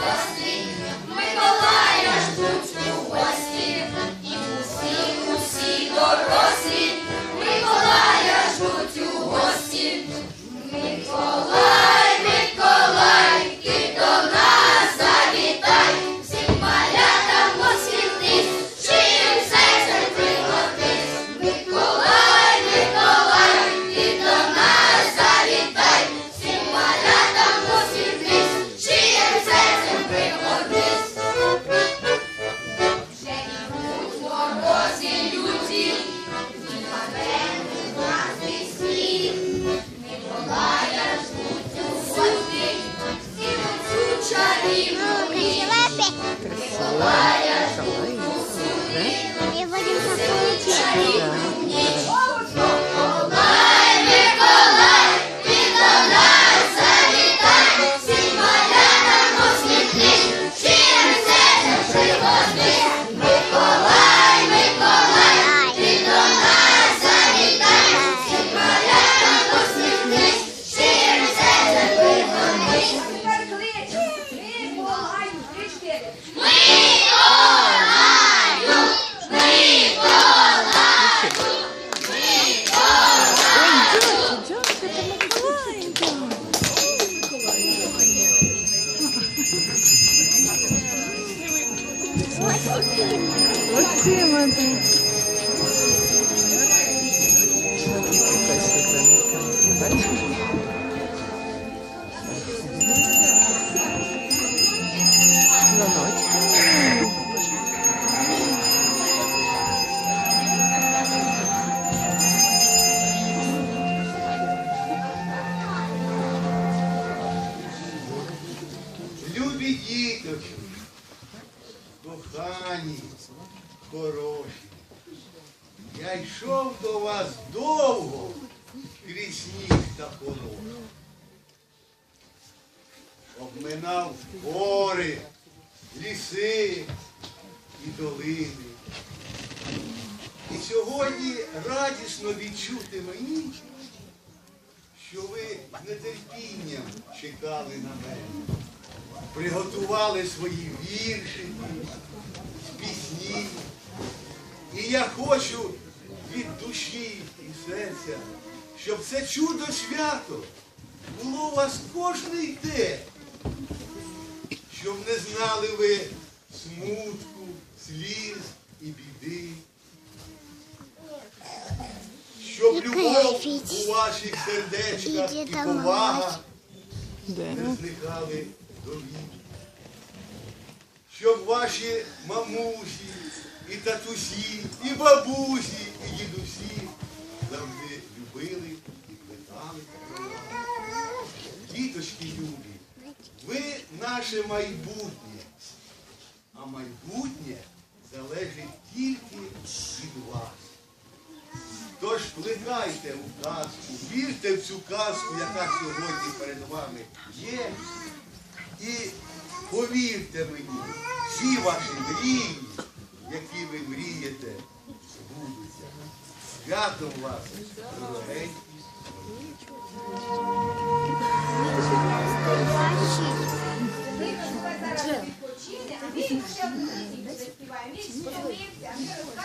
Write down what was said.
다 Tres. Оці вони. Любі діточки, кохані, хороші, я йшов до вас довго крізь сніг та полон. Обминав гори, ліси і долини. І сьогодні радісно відчути мені, що ви з нетерпінням чекали на мене приготували свої вірші, пісні. І я хочу від душі і серця, щоб це чудо свято було у вас кожний день, щоб не знали ви смутку, сліз і біди. Щоб любов у ваших сердечках і повага не зникали. Щоб ваші мамусі, і татусі, і бабусі, і дідусі завжди любили і питали. Діточки любі, ви наше майбутнє, а майбутнє залежить тільки від вас. Тож плекайте у казку, вірте в цю казку, яка сьогодні перед вами є. І повірте мені, всі ваші мрії, які ви мрієте, збудуться. Святом вас, дорогенькі. Він ще в лісі заспіває. Він розкажемо.